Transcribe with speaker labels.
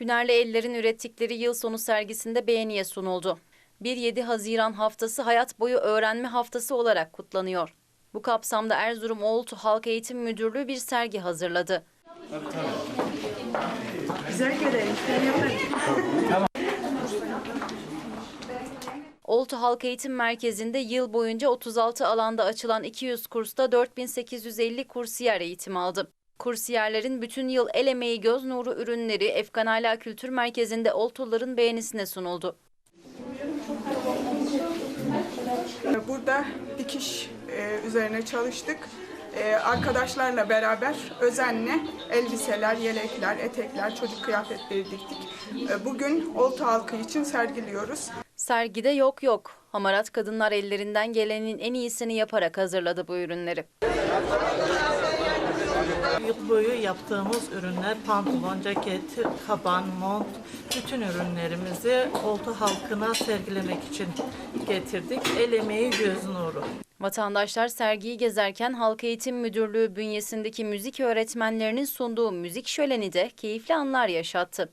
Speaker 1: Hünerli ellerin ürettikleri yıl sonu sergisinde beğeniye sunuldu. 1-7 Haziran haftası hayat boyu öğrenme haftası olarak kutlanıyor. Bu kapsamda Erzurum Oğultu Halk Eğitim Müdürlüğü bir sergi hazırladı.
Speaker 2: Güzel görelim.
Speaker 1: Oltu Halk Eğitim Merkezi'nde yıl boyunca 36 alanda açılan 200 kursta 4850 kursiyer eğitim aldı. Kursiyerlerin bütün yıl el emeği göz nuru ürünleri Efkan Ala Kültür Merkezi'nde Oltuların beğenisine sunuldu.
Speaker 2: Burada dikiş e, üzerine çalıştık. E, arkadaşlarla beraber özenle elbiseler, yelekler, etekler, çocuk kıyafetleri diktik. E, bugün Oltu halkı için sergiliyoruz.
Speaker 1: Sergide yok yok. Hamarat kadınlar ellerinden gelenin en iyisini yaparak hazırladı bu ürünleri.
Speaker 3: Yıl boyu yaptığımız ürünler pantolon, ceket, kaban, mont, bütün ürünlerimizi oltu halkına sergilemek için getirdik. El emeği göz nuru.
Speaker 1: Vatandaşlar sergiyi gezerken Halk Eğitim Müdürlüğü bünyesindeki müzik öğretmenlerinin sunduğu müzik şöleni de keyifli anlar yaşattı.